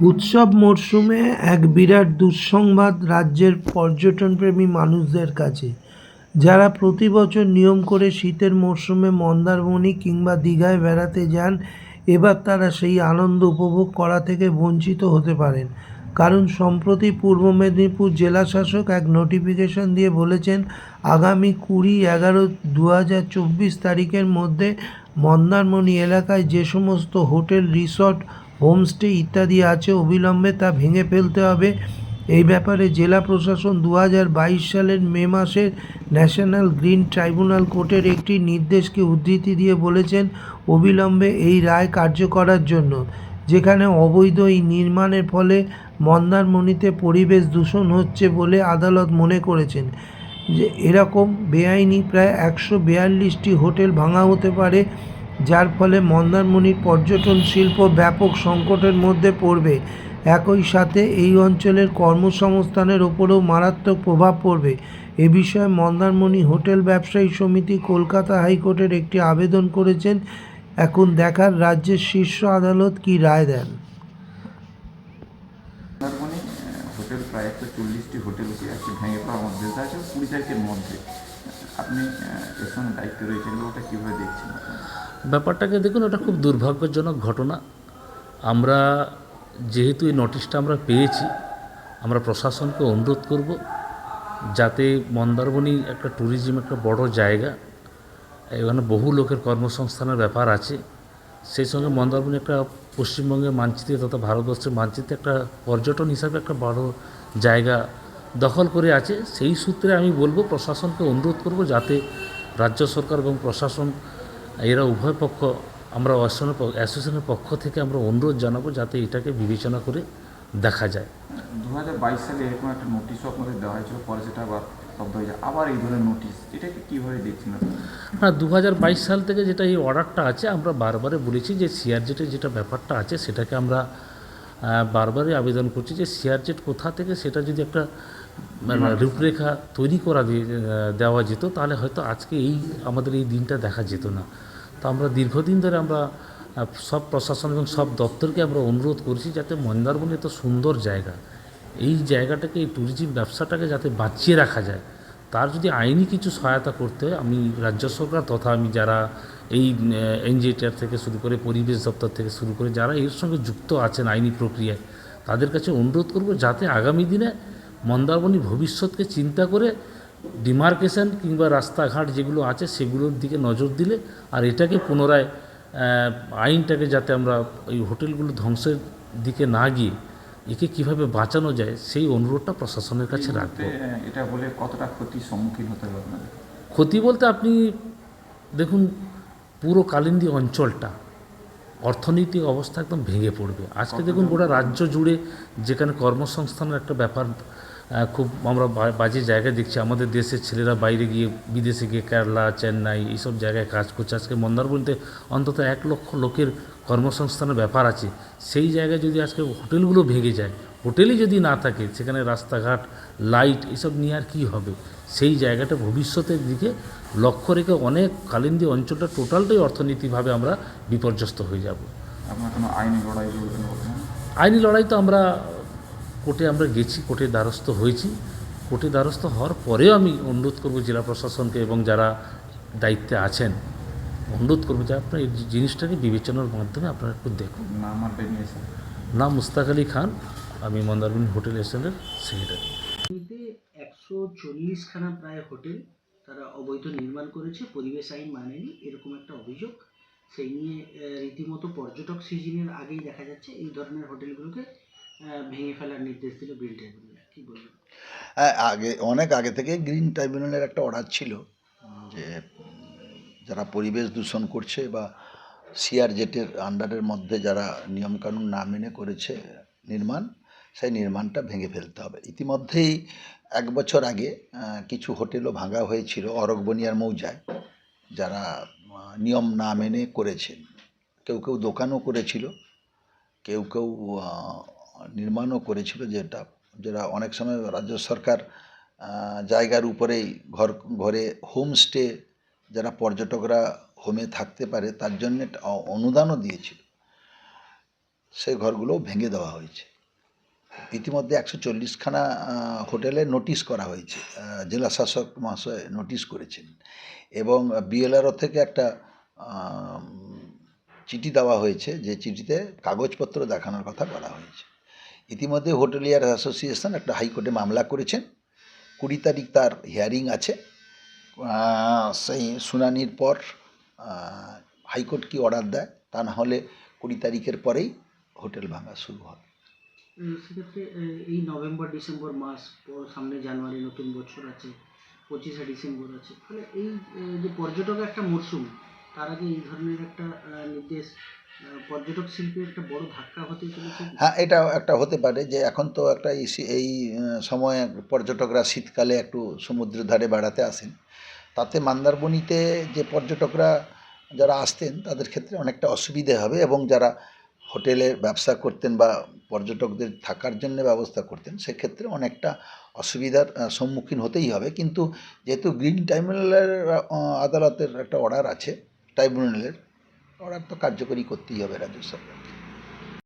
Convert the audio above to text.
উৎসব মরশুমে এক বিরাট দুঃসংবাদ রাজ্যের পর্যটনপ্রেমী মানুষদের কাছে। যারা প্রতি বছর নিয়ম করে শীতের মরশুমে মন্দারমণি কিংবা দীঘায় বেড়াতে যান, এবার তারা সেই আনন্দ উপভোগ করা থেকে বঞ্চিত হতে পারেন। কারণ সম্প্রতি পূর্ব মেদিনীপুর জেলা শাসক এক নোটিফিকেশন দিয়ে বলেছেন, আগামী কুড়ি এগারো দু হাজার চব্বিশ তারিখের মধ্যে মন্দারমণি এলাকায় যে সমস্ত হোটেল, রিসর্ট হোমস্টে ইত্যাদি আছে, অবিলম্বে তা ভেঙে ফেলতে হবে। এই ব্যাপারে জেলা প্রশাসন দু হাজার বাইশ সালের মে মাসের ন্যাশনাল গ্রিন ট্রাইব্যুনাল কোর্টের একটি নির্দেশকে উদ্ধৃতি দিয়ে বলেছেন অবিলম্বে এই রায় কার্য করার জন্য, যেখানে অবৈধ এই নির্মাণের ফলে মন্দারমণিতে পরিবেশ দূষণ হচ্ছে বলে আদালত মনে করেছেন। যে এরকম বেআইনি প্রায় একশো বিয়াল্লিশটি হোটেল ভাঙা হতে পারে যার ফলে মন্দারমণির পর্যটন শিল্প ব্যাপক সংকটের মধ্যে পড়বে। একই সাথে এই অঞ্চলের কর্মসংস্থানের ওপরেও মারাত্মক প্রভাব পড়বে। এ বিষয়ে মন্দারমণি হোটেল ব্যবসায়ী সমিতি কলকাতা হাইকোর্টের একটি আবেদন করেছেন। এখন দেখার রাজ্যের শীর্ষ আদালত কী রায় দেন? হোটেল প্রায় চল্লিশটি ভেঙে পড়ার মধ্যে আছে কুড়ি তারিখের মধ্যে। আপনি সঙ্গে দায়িত্ব রয়েছেন ওটা কীভাবে দেখছেন ব্যাপারটাকে দেখুন ওটা খুব দুর্ভাগ্যজনক ঘটনা। আমরা যেহেতু এই নোটিশটা আমরা পেয়েছি, আমরা প্রশাসনকে অনুরোধ করব যাতে মন্দারমণি একটা ট্যুরিজম একটা বড় জায়গা, এখানে বহু লোকের কর্মসংস্থানের ব্যাপার আছে। সেই সঙ্গে মন্দারমণি একটা পশ্চিমবঙ্গের মানচিত্রে তথা ভারতবর্ষের মানচিত্রে একটা পর্যটন হিসাবে একটা বড় জায়গা দখল করে আছে। সেই সূত্রে আমি বলব, প্রশাসনকে অনুরোধ করব যাতে রাজ্য সরকার এবং প্রশাসন এরা উভয় পক্ষ আমরা অ্যাসোসিয়েশনের পক্ষ থেকে আমরা অনুরোধ জানাব যাতে এটাকে বিবেচনা করে দেখা যায়। দু হাজার বাইশ সালে এরকম একটা নোটিশও আপনাদের দেওয়া হয়েছিল পরে সেটা আবার শব্দ হয়ে যায়। আবার এই ধরনের নোটিশ এটাকে কীভাবে দেখছেন হ্যাঁ দু হাজার বাইশ সাল থেকে যেটা এই অর্ডারটা আছে আমরা বারবারে বলেছি যে সিআরজেটের যেটা ব্যাপারটা আছে সেটাকে আমরা বারবারই আবেদন করছি যে সিআরজেট কোথা থেকে সেটা যদি একটা মানে রূপরেখা তৈরি করা দেওয়া যেত তাহলে হয়তো আজকে এই আমাদের এই দিনটা দেখা যেত না। তো আমরা দীর্ঘদিন ধরে আমরা সব প্রশাসন এবং সব দপ্তরকে আমরা অনুরোধ করছি যাতে মন্দারমণি এত সুন্দর জায়গা, এই জায়গাটাকে, এই ট্যুরিজম ব্যবসাটাকে যাতে বাঁচিয়ে রাখা যায়। তার যদি আইনি কিছু সহায়তা করতে হয়, আমি রাজ্য সরকার তথা আমি যারা এই এনজিটিআর থেকে শুরু করে পরিবেশ দপ্তর থেকে শুরু করে যারা এর সঙ্গে যুক্ত আছেন আইনি প্রক্রিয়ায়, তাদের কাছে অনুরোধ করব যাতে আগামী দিনে মন্দারমণি ভবিষ্যৎকে চিন্তা করে ডিমার্কেশন কিংবা রাস্তাঘাট যেগুলো আছে সেগুলোর দিকে নজর দিলে আর এটাকে পুনরায় আইনটাকে যাতে আমরা ওই হোটেলগুলো ধ্বংসের দিকে না গিয়ে একে কীভাবে বাঁচানো যায় সেই অনুরোধটা প্রশাসনের কাছে রাখব। এটা বলে কতটা ক্ষতির সম্মুখীন হতে হবে আপনাদের? ক্ষতি বলতে আপনি দেখুন পুরো কালিন্দী অঞ্চলটা অর্থনৈতিক অবস্থা একদম ভেঙে পড়বে। আজকে দেখুন গোটা রাজ্য জুড়ে যেখানে কর্মসংস্থানের একটা ব্যাপার খুব আমরা বাজে জায়গায় দেখছি। আমাদের দেশের ছেলেরা বাইরে গিয়ে বিদেশে গিয়ে কেরালা চেন্নাই এইসব জায়গায় কাজ করছে। আজকে মন্দারমণিতে অন্তত এক লক্ষ লোকের কর্মসংস্থানের ব্যাপার আছে। সেই জায়গায় যদি আজকে হোটেলগুলো ভেঙে যায় হোটেলই যদি না থাকে সেখানে রাস্তাঘাট লাইট এসব নিয়ে আর কী হবে? সেই জায়গাটা ভবিষ্যতের দিকে লক্ষ্য রেখে অনেক কালিন্দী অঞ্চলটা টোটালটাই অর্থনীতিভাবে আমরা বিপর্যস্ত হয়ে যাব। আইনি লড়াই তো আমরা কোর্টে আমরা গেছি কোর্টে দ্বারস্থ হয়েছি। কোর্টে দ্বারস্থ হওয়ার পরেও আমি অনুরোধ করব জেলা প্রশাসনকে এবং যারা দায়িত্বে আছেন অনুরোধ করব যে আপনার এই জিনিসটাকে বিবেচনার মাধ্যমে আপনারা একটু দেখুন। নাম মুস্তাক আলী খান আমি মন্দারমণি হোটেল স্টেশনের সেক্রেটারি একশো চল্লিশখানা প্রায় হোটেল তারা অবৈধ নির্মাণ করেছে পরিবেশ আইন মানেনি এরকম একটা অভিযোগ। সেই নিয়ে রীতিমতো পর্যটক সিজনের আগেই দেখা যাচ্ছে এই ধরনের হোটেলগুলোকে ভেঙে ফেলার নির্দেশ দিল গ্রিন ট্রাইব্যুনাল কি বলবেন? হ্যাঁ, আগে অনেক আগে থেকে গ্রিন ট্রাইব্যুনালের একটা অর্ডার ছিল যে যারা পরিবেশ দূষণ করছে বা সিআরজেটের আন্ডারের মধ্যে যারা নিয়মকানুন না মেনে করেছে নির্মাণ সেই নির্মাণটা ভেঙে ফেলতে হবে। ইতিমধ্যেই এক বছর আগে কিছু হোটেলও ভাঙা হয়েছিল অরকবনিয়ার মৌজায় যারা নিয়ম না মেনে করেছেন। কেউ কেউ দোকানও করেছিল কেউ কেউ নির্মাণও করেছিল যেটা যেটা অনেক সময় রাজ্য সরকার জায়গার উপরেই ঘর, ঘরে হোমস্টে যারা পর্যটকরা হোমে থাকতে পারে তার জন্য অনুদানও দিয়েছিল। সেই ঘরগুলো ভেঙে দেওয়া হয়েছে। ইতিমধ্যে একশো চল্লিশখানা হোটেলে নোটিশ করা হয়েছে জেলা শাসক মহাশয় নোটিশ করেছেন এবং বিএলআরও থেকে একটা চিঠি দেওয়া হয়েছে যে চিঠিতে কাগজপত্র দেখানোর কথা বলা হয়েছে। ইতিমধ্যে হোটেলিয়ার অ্যাসোসিয়েশন একটা হাইকোর্টে মামলা করেছেন। কুড়ি তারিখ তার হিয়ারিং আছে। সেই শুনানির পর হাইকোর্ট কি অর্ডার দেয়? তা না হলে কুড়ি তারিখের পরেই হোটেল ভাঙা শুরু হবে সেক্ষেত্রে এই নভেম্বর, ডিসেম্বর মাস সামনে জানুয়ারি, নতুন বছর আছে, পঁচিশে ডিসেম্বর আছে। ফলে এই যে পর্যটক একটা মরশুম, তার আগে এই ধরনের একটা নির্দেশ পর্যটক শিল্পে একটা বড় ধাক্কা হতে চলেছে? হ্যাঁ এটা একটা হতে পারে যে এখন তো একটা এই সময়ে পর্যটকরা শীতকালে একটু সমুদ্রের ধারে বেড়াতে আসেন। তাতে মন্দারমণিতে যে পর্যটকরা যারা আসতেন, তাদের ক্ষেত্রে অনেকটা অসুবিধে হবে এবং যারা হোটেলে ব্যবসা করতেন বা পর্যটকদের থাকার জন্য ব্যবস্থা করতেন, সেক্ষেত্রে অনেকটা অসুবিধার সম্মুখীন হতেই হবে। কিন্তু যেহেতু গ্রিন ট্রাইব্যুনালের আদালতের একটা অর্ডার আছে, ট্রাইব্যুনালের অর্ডার তো কার্যকরী করতেই হবে রাজ্য সরকারকে